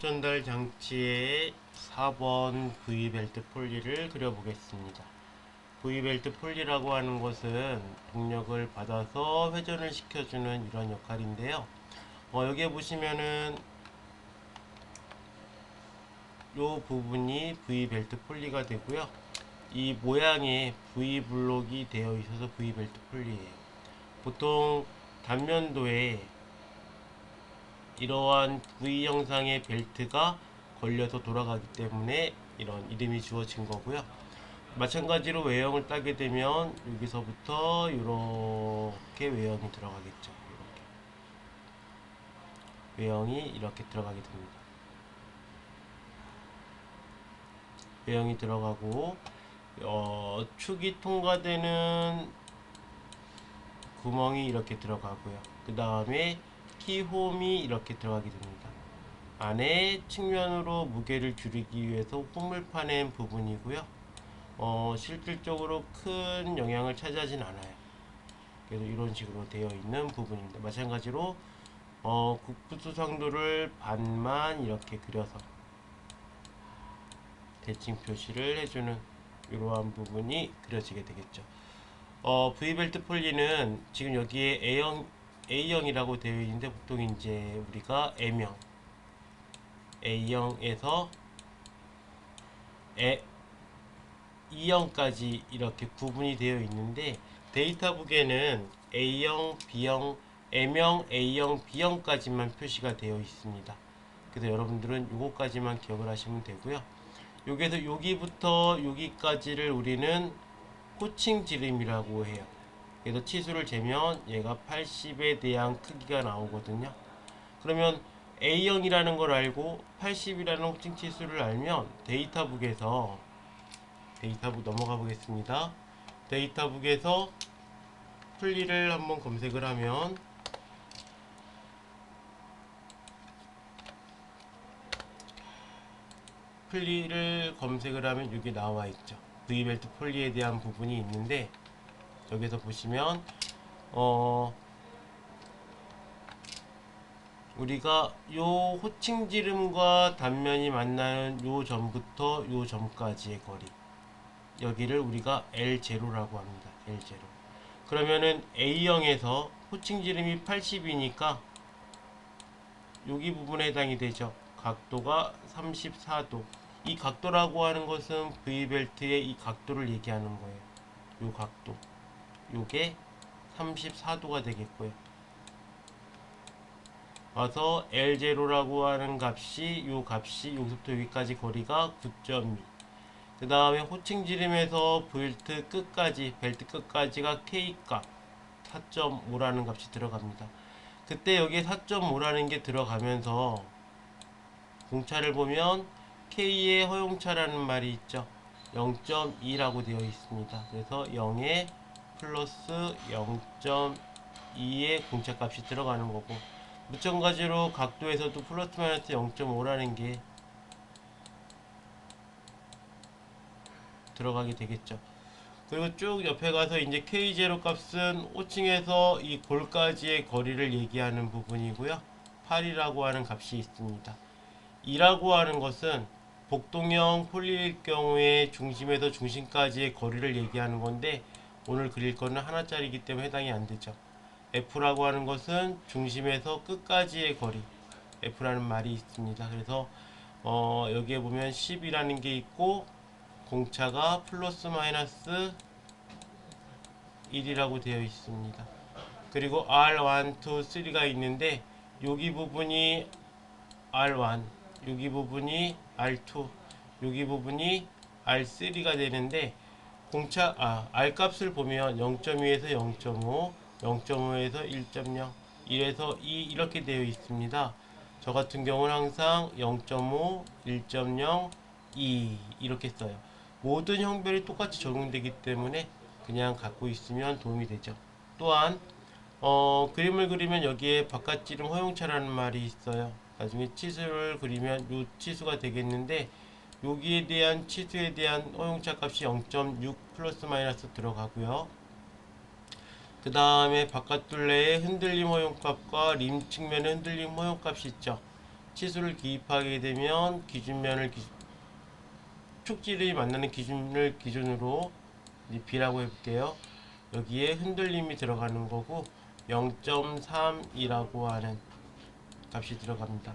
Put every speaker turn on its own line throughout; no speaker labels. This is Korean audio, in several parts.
전달 장치의 4번 V벨트 폴리를 그려보겠습니다. V벨트 폴리라고 하는 것은 동력을 받아서 회전을 시켜주는 이런 역할인데요. 어, 여기에 보시면은 요 부분이 V벨트 폴리가 되고요. 이 모양에 V 블록이 되어 있어서 V벨트 폴리예요. 보통 단면도에 이러한 V 형상의 벨트가 걸려서 돌아가기 때문에 이런 이름이 주어진 거고요. 마찬가지로 외형을 따게 되면 여기서부터 이렇게 외형이 들어가겠죠. 이렇게. 외형이 이렇게 들어가게 됩니다. 외형이 들어가고 어, 축이 통과되는 구멍이 이렇게 들어가고요. 그 다음에 키홈이 이렇게 들어가게 됩니다. 안에 측면으로 무게를 줄이기 위해서 홈을 파낸 부분이고요. 어, 실질적으로 큰 영향을 차지하진 않아요. 그래서 이런 식으로 되어 있는 부분입니다. 마찬가지로 어, 국부수상도를 반만 이렇게 그려서 대칭 표시를 해주는 이러한 부분이 그려지게 되겠죠. 어, V벨트 폴리는 지금 여기에 A형, A형이라고 되어 있는데 보통 이제 우리가 M형, A형에서 에, E형까지 이렇게 구분이 되어 있는데 데이터북에는 A형, B형, M형, A형, B형까지만 표시가 되어 있습니다. 그래서 여러분들은 요거까지만 기억을 하시면 되고요. 여기에서 여기부터 여기까지를 우리는 호칭 지름이라고 해요. 그래서 치수를 재면 얘가 80에 대한 크기가 나오거든요. 그러면 A형이라는 걸 알고 80이라는 호칭 치수를 알면 데이터북에서 데이터북 넘어가 보겠습니다. 데이터북에서 플리를 한번 검색을 하면 플리를 검색을 하면 여기 나와 있죠. V벨트 폴리에 대한 부분이 있는데 여기서 보시면 어 우리가 요 호칭 지름과 단면이 만나는 요 점부터 요 점까지의 거리 여기를 우리가 L0라고 합니다. L0 그러면은 A형에서 호칭 지름이 80이니까 여기 부분에 해당이 되죠. 각도가 34도. 이 각도라고 하는 것은 V벨트의 이 각도를 얘기하는 거예요. 요 각도. 요게 34도가 되겠고요. 와서 L0라고 하는 값이 요 값이 여기서부터 여기까지 거리가 9.2. 그 다음에 호칭 지름에서 벨트 끝까지 벨트 끝까지가 K 값 4.5라는 값이 들어갑니다. 그때 여기에 4.5라는 게 들어가면서 공차를 보면 K의 허용차라는 말이 있죠. 0.2라고 되어 있습니다. 그래서 0에 플러스 0.2의 공차값이 들어가는 거고 마찬가지로 각도에서도 플러스 마이너스 0.5라는 게 들어가게 되겠죠. 그리고 쭉 옆에 가서 이제 K0 값은 5층에서 이 골까지의 거리를 얘기하는 부분이고요. 8이라고 하는 값이 있습니다. 2라고 하는 것은 복동형 폴리일 경우에 중심에서 중심까지의 거리를 얘기하는 건데 오늘 그릴 거는 하나짜리이기 때문에 해당이 안 되죠. F라고 하는 것은 중심에서 끝까지의 거리 F라는 말이 있습니다. 그래서 어, 여기에 보면 10이라는 게 있고 공차가 플러스 마이너스 1이라고 되어 있습니다. 그리고 R1, 2, 3가 있는데 여기 부분이 R1, 여기 부분이 R2, 여기 부분이 R3가 되는데 공차 아 R 값을 보면 0.2에서 0.5, 0.5에서 1.0, 1에서 2 이렇게 되어 있습니다. 저 같은 경우는 항상 0.5, 1.0, 2 이렇게 써요. 모든 형별이 똑같이 적용되기 때문에 그냥 갖고 있으면 도움이 되죠. 또한 어, 그림을 그리면 여기에 바깥지름 허용차라는 말이 있어요. 나중에 치수를 그리면 요 치수가 되겠는데 여기에 대한 치수에 대한 허용차 값이 0.6 플러스 마이너스 들어가고요. 그 다음에 바깥 둘레의 흔들림 허용값과 림 측면의 흔들림 허용값이 있죠. 치수를 기입하게 되면 기준면을 기, 축지름이 만나는 기준을 기준으로 B라고 해볼게요. 여기에 흔들림이 들어가는 거고 0.3이라고 하는 값이 들어갑니다.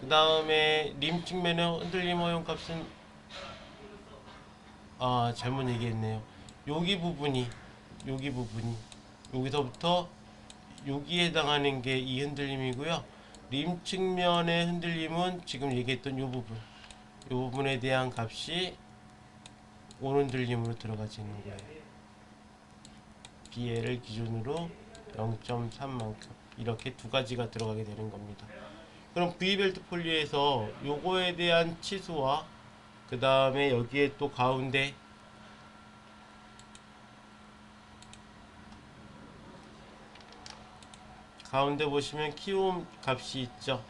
그 다음에 림 측면의 흔들림 허용 값은 아 잘못 얘기했네요. 여기 부분이 여기 부분이 여기서부터 여기에 해당하는 게 이 흔들림이고요. 림 측면의 흔들림은 지금 얘기했던 이 부분 이 부분에 대한 값이 오른들림으로 들어가지는 거예요. BL을 기준으로 0.3만큼 이렇게 두 가지가 들어가게 되는 겁니다. 그럼 V벨트 폴리에서 요거에 대한 치수와 그 다음에 여기에 또 가운데 가운데 보시면 키움 값이 있죠.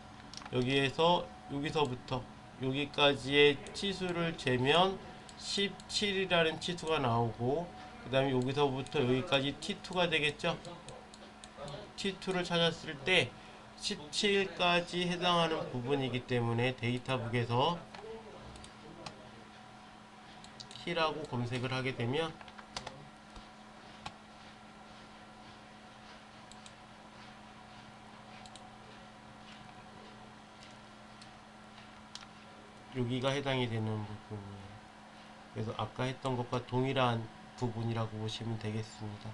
여기에서 여기서부터 여기까지의 치수를 재면 17이라는 치수가 나오고 그 다음에 여기서부터 여기까지 T2가 되겠죠. T2를 찾았을 때 17까지 해당하는 부분이기 때문에 데이터북에서 키라고 검색을 하게 되면 여기가 해당이 되는 부분이에요. 그래서 아까 했던 것과 동일한 부분이라고 보시면 되겠습니다.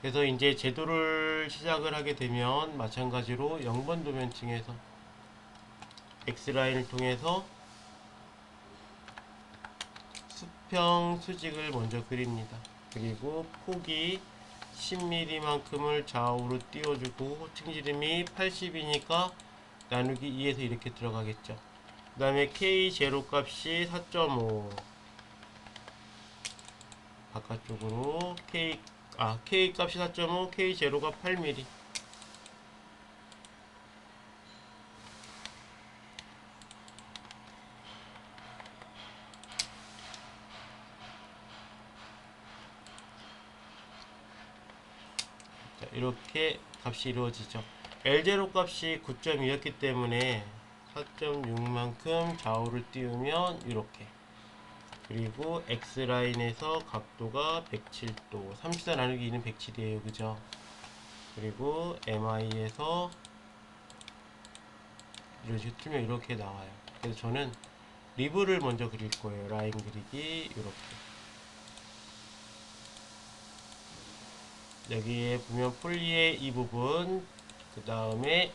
그래서 이제 제도를 시작을 하게 되면 마찬가지로 0번 도면층에서 X라인을 통해서 수평 수직을 먼저 그립니다. 그리고 폭이 10mm만큼을 좌우로 띄워주고 호칭 지름이 80이니까 나누기 2에서 이렇게 들어가겠죠. 그 다음에 K 제로 값이 4.5 바깥쪽으로 K 아 K 값이 4.5 K 제로가 8mm 자 이렇게 값이 이루어지죠. L0 값이 9.2였기 때문에 4.6만큼 좌우를 띄우면 이렇게 그리고 X라인에서 각도가 107도 34 나누기 2는 107이에요. 그죠? 그리고 MI에서 이렇게 틀면 이렇게 나와요. 그래서 저는 리브를 먼저 그릴 거예요. 라인 그리기 이렇게. 여기에 보면 폴리의 이 부분 그 다음에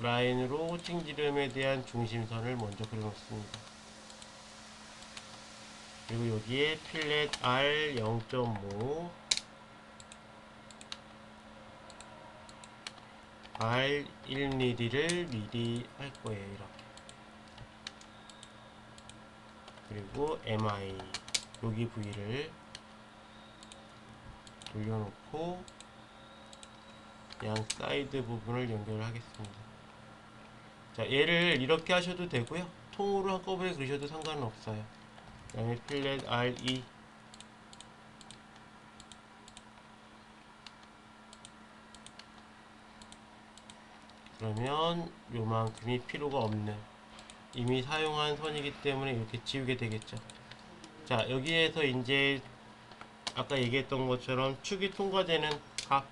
라인으로 호칭지름에 대한 중심선을 먼저 그려놓습니다. 그리고 여기에 필렛 R 0.5 R 1mm를 미리 할 거예요. 이렇게. 그리고 MI 여기 부위를 돌려놓고 양 사이드 부분을 연결하겠습니다. 자, 얘를 이렇게 하셔도 되고요. 통으로 한꺼번에 그리셔도 상관은 없어요. 그 다음에 필렛 RE 그러면 요만큼이 필요가 없는 이미 사용한 선이기 때문에 이렇게 지우게 되겠죠. 자, 여기에서 이제 아까 얘기했던 것처럼 축이 통과되는 각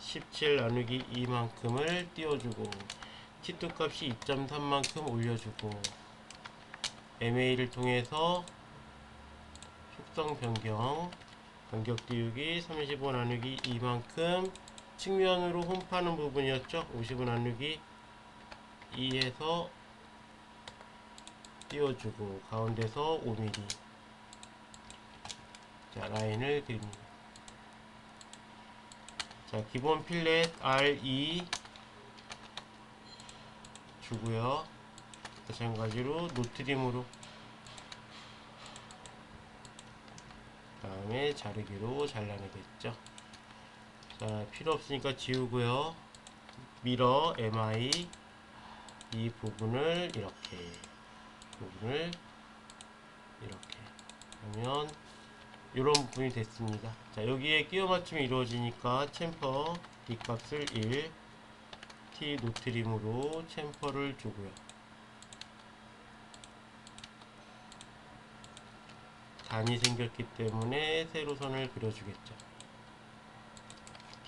17 나누기 2만큼을 띄워주고 T2 값이 2.3만큼 올려주고 MA를 통해서 속성 변경 간격 띄우기 35 나누기 2만큼 측면으로 홈파는 부분이었죠. 55 나누기 2에서 띄워주고 가운데서 5mm 자 라인을 그립니다. 자 기본 필렛 R2 주고요. 마찬가지로 노트림으로 다음에 자르기로 잘라내겠죠. 자 필요 없으니까 지우고요. 미러 MI 이 부분을 이렇게 부분을 이렇게 하면 이런 부분이 됐습니다. 자 여기에 끼워 맞춤이 이루어지니까 챔퍼 D 값을 1 T 노트림으로 챔퍼를 주고요. 단이 생겼기 때문에 세로 선을 그려주겠죠.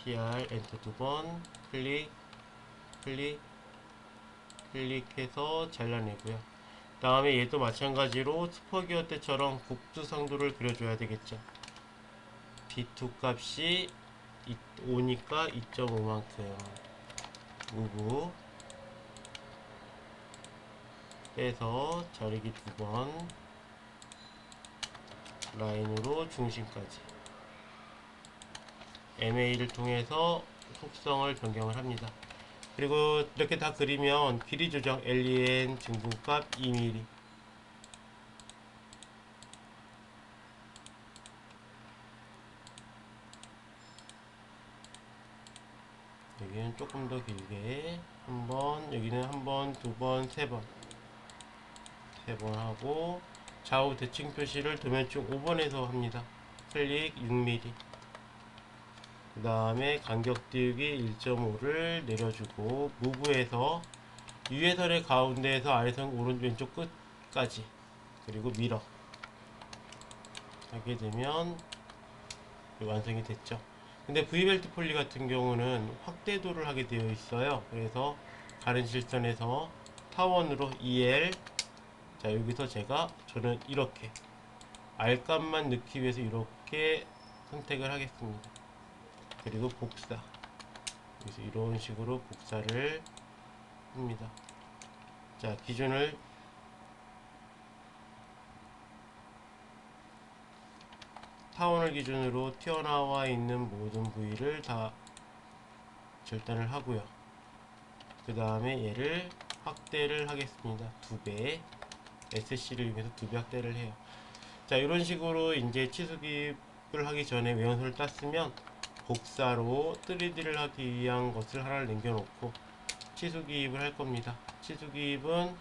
TR 엔터 두 번 클릭 클릭 클릭해서 잘라내고요. 다음에 얘도 마찬가지로 스퍼기어 때처럼 국두상도를 그려줘야 되겠죠. B2 값이 5니까 2.5만큼 무브 빼서 자르기 두번 라인으로 중심까지. MA를 통해서 속성을 변경을 합니다. 그리고 이렇게 다 그리면 길이 조정 LEN 증분값 2mm 여기는 조금 더 길게 한 번 여기는 한 번, 두 번, 세 번. 세 번 하고 좌우 대칭 표시를 도면중 5번에서 합니다. 클릭 6mm 그 다음에 간격 띄우기 1.5를 내려주고 무브에서 위에선의 가운데에서 아래선 오른쪽 왼쪽 끝까지 그리고 밀어. 하게 되면 완성이 됐죠. 근데 V벨트 폴리 같은 경우는 확대도를 하게 되어 있어요. 그래서 다른 실선에서 타원으로 EL 자 여기서 제가 저는 이렇게 R값만 넣기 위해서 이렇게 선택을 하겠습니다. 그리고 복사. 그래서 이런 식으로 복사를 합니다. 자 기준을 타원을 기준으로 튀어나와 있는 모든 부위를 다 절단을 하고요. 그 다음에 얘를 확대를 하겠습니다. 두배 SC를 이용해서 두 배 확대를 해요 자 이런 식으로 이제 치수기입을 하기 전에 외연소를 땄으면 복사로 3D를 하기 위한 것을 하나를 남겨놓고 치수기입을 할 겁니다. 치수기입은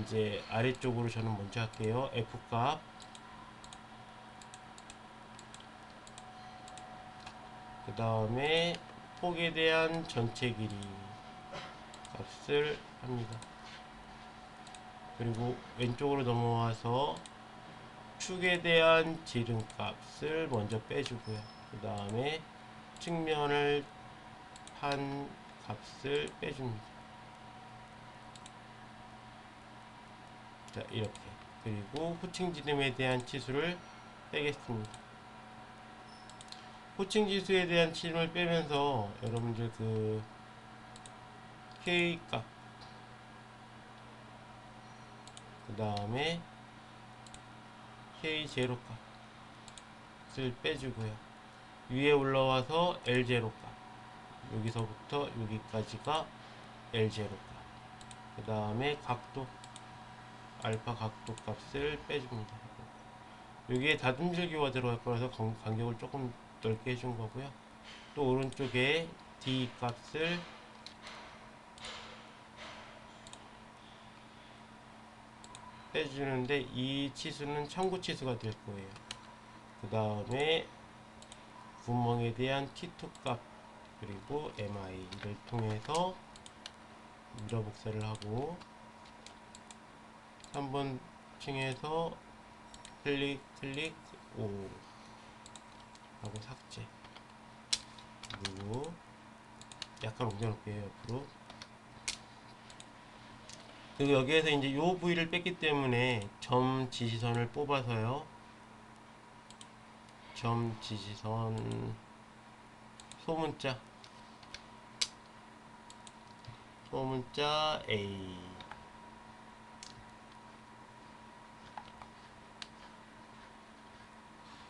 이제 아래쪽으로 저는 먼저 할게요. F 값. 그 다음에 폭에 대한 전체 길이 값을 합니다. 그리고 왼쪽으로 넘어와서 축에 대한 지름 값을 먼저 빼주고요. 그 다음에 측면을 한 값을 빼줍니다. 자 이렇게 그리고 호칭 지름에 대한 치수를 빼겠습니다. 호칭 지수에 대한 치름을 빼면서 여러분들 그 K 값, 그 다음에 K 제로 값을 빼주고요. 위에 올라와서 L0 값. 여기서부터 여기까지가 L0 값. 그 다음에 각도 알파 각도 값을 빼줍니다. 여기에 다듬질기가 들어갈 거라서 간격을 조금 넓게 해준 거고요. 또 오른쪽에 D 값을 빼주는데 이 치수는 참고 치수가 될 거예요. 그 다음에 구멍에 대한 T2 값 그리고 MI를 통해서 밀어 복사를 하고 3번 층에서 클릭 클릭 O 하고 삭제. 그리고 약간 옮겨놓을게요 옆으로 그리고 여기에서 이제 요 부위를 뺐기 때문에 점 지시선을 뽑아서요. 점 지지선 소문자. 소문자 A.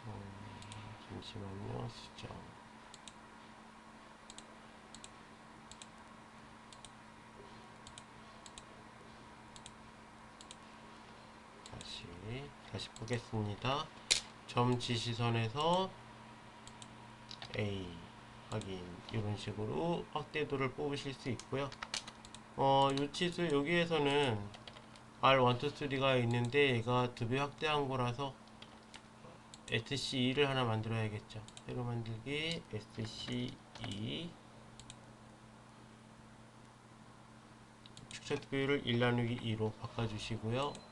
음, 잠시만요 수정 다시 다시 보겠습니다. 점 지시선에서 A 확인. 이런 식으로 확대도를 뽑으실 수 있고요. 어, 요 치수 여기에서는 R1, 2, 3가 있는데 얘가 두 배 확대한 거라서 SC2를 하나 만들어야겠죠. 새로 만들기 SC2 축척 비율을 1 나누기 2로 바꿔주시고요.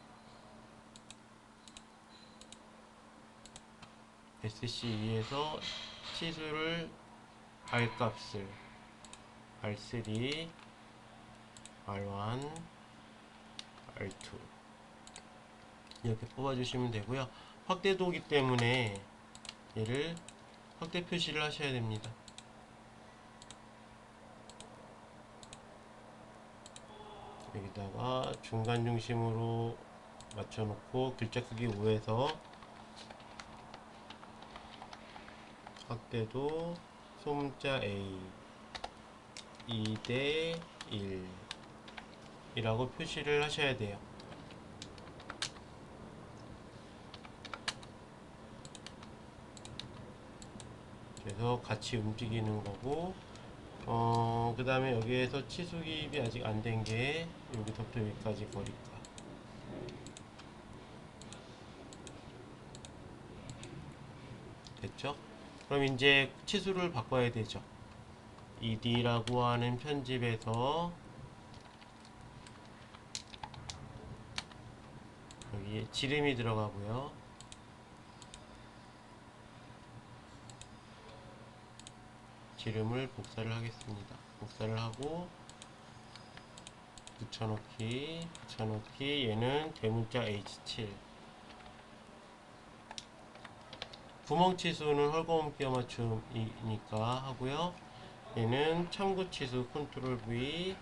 SC2에서 치수를 R 값을 R3, R1, R2 이렇게 뽑아주시면 되고요. 확대도기 때문에 얘를 확대 표시를 하셔야 됩니다. 여기다가 중간 중심으로 맞춰놓고 글자 크기 5에서 확대도 소문자 A 2대 1 이라고 표시를 하셔야 돼요. 그래서 같이 움직이는 거고 어, 그 다음에 여기에서 치수 기입이 아직 안 된 게 여기서부터 여기까지 거리가 됐죠? 그럼 이제 치수를 바꿔야 되죠. ed라고 하는 편집에서 여기에 지름이 들어가고요. 지름을 복사를 하겠습니다. 복사를 하고 붙여넣기, 붙여넣기. 얘는 대문자 H7. 구멍 치수는 헐거움 끼워 맞춤이니까 하고요. 얘는 참고 치수 컨트롤 V.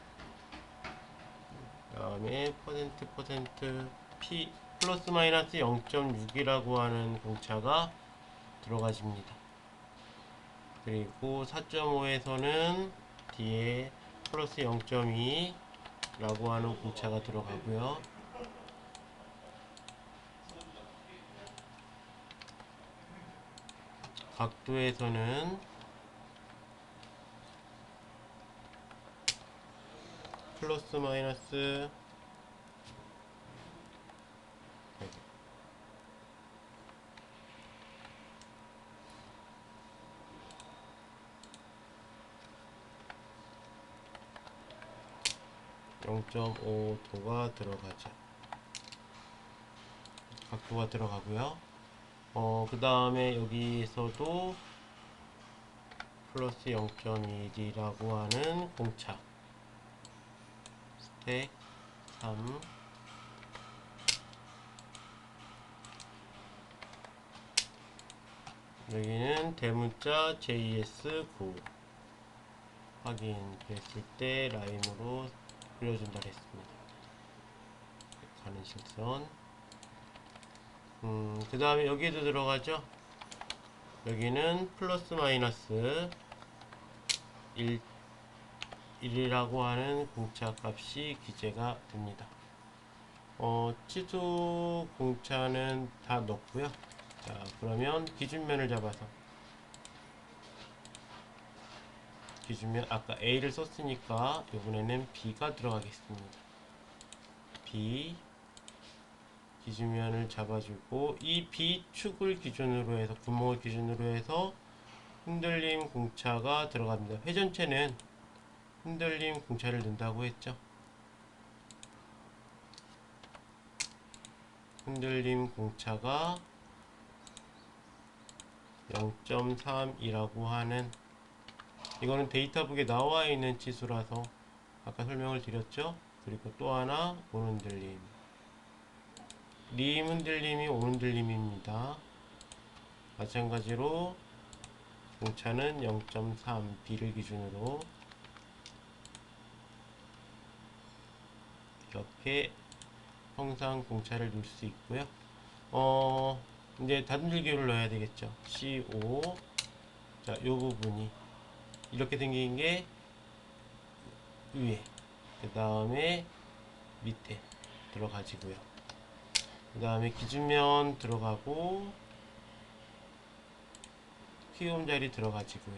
그 다음에 퍼센트 퍼센트 P 플러스 마이너스 0.6이라고 하는 공차가 들어가집니다. 그리고 4.5에서는 뒤에 플러스 0.2 라고 하는 공차가 들어가고요. 각도에서는 플러스 마이너스 여기. (0.5도가) 들어가죠 각도가 들어가고요 어, 그 다음에 여기에서도 플러스 0.1이라고 하는 공차. 스택 3 여기는 대문자 JS9 확인됐을 때 라인으로 그려준다 했습니다. 가는 실선 음, 그 다음에 여기에도 들어가죠. 여기는 플러스 마이너스 1, 1이라고 하는 공차 값이 기재가 됩니다. 어, 치수 공차는 다 넣고요. 자, 그러면 기준면을 잡아서 기준면 아까 A를 썼으니까 이번에는 B가 들어가겠습니다. B 기준면을 잡아주고 이 B축을 기준으로 해서 구멍을 기준으로 해서 흔들림 공차가 들어갑니다. 회전체는 흔들림 공차를 넣는다고 했죠. 흔들림 공차가 0.3이라고 하는 이거는 데이터북에 나와 있는 지수라서 아까 설명을 드렸죠. 그리고 또 하나 오는 들림 림 흔들림이 오는 들림입니다. 마찬가지로 공차는 0.3 B를 기준으로 이렇게 형상 공차를 넣을 수 있고요. 어 이제 다듬질기를 넣어야 되겠죠. CO 자, 요 부분이 이렇게 생긴 게 위에 그 다음에 밑에 들어가지고요. 그 다음에 기준면 들어가고 키움 자리 들어가지고요.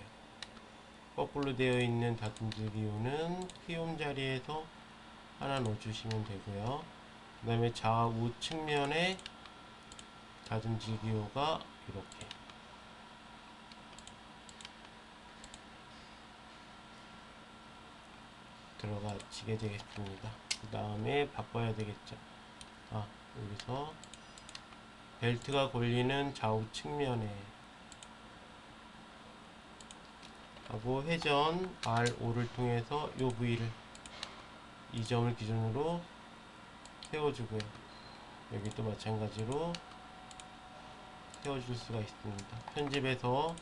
거꾸로 되어 있는 다듬질기호는 키움 자리에서 하나 넣어주시면 되고요. 그 다음에 좌우 측면에 다듬질기호가 이렇게 들어가지게 되겠습니다. 그 다음에 바꿔야 되겠죠. 아, 여기서 벨트가 걸리는 좌우 측면에 하고 회전 R5를 통해서 요 부위를 이 점을 기준으로 세워주고요. 여기도 마찬가지로 세워줄 수가 있습니다. 편집에서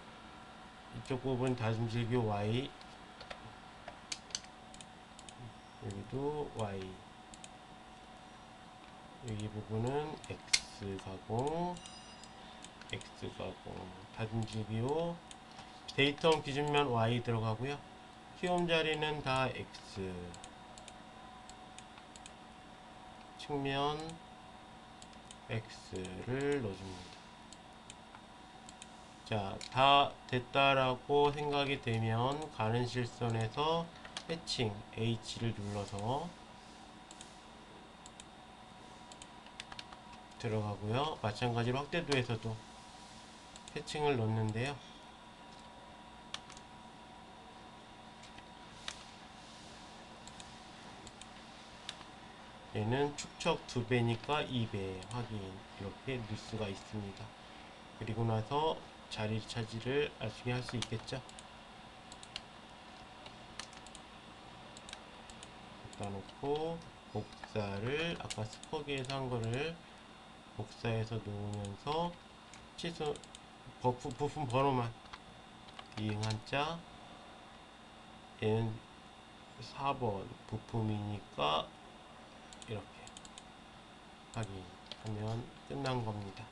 이쪽 부분 다짐질교 Y 여기도 Y 여기 부분은 X 가공 X 가공 다짐질교 데이터 기준면 Y 들어가고요. 시험 자리는 다 X 측면 X를 넣어줍니다. 자, 다 됐다라고 생각이 되면 가는 실선에서 해칭 H를 눌러서 들어가고요. 마찬가지로 확대도에서도 해칭을 넣는데요. 얘는 축척 2배니까 2배 확인 이렇게 넣을 수가 있습니다. 그리고 나서 자리 차지를 나중에 할 수 있겠죠. 갖다 놓고 복사를 아까 스퍼기에서 한 거를 복사해서 놓으면서 취소 버프 부품 번호만 이응 한자 얘는 4번 부품이니까 이렇게 확인하면 끝난 겁니다.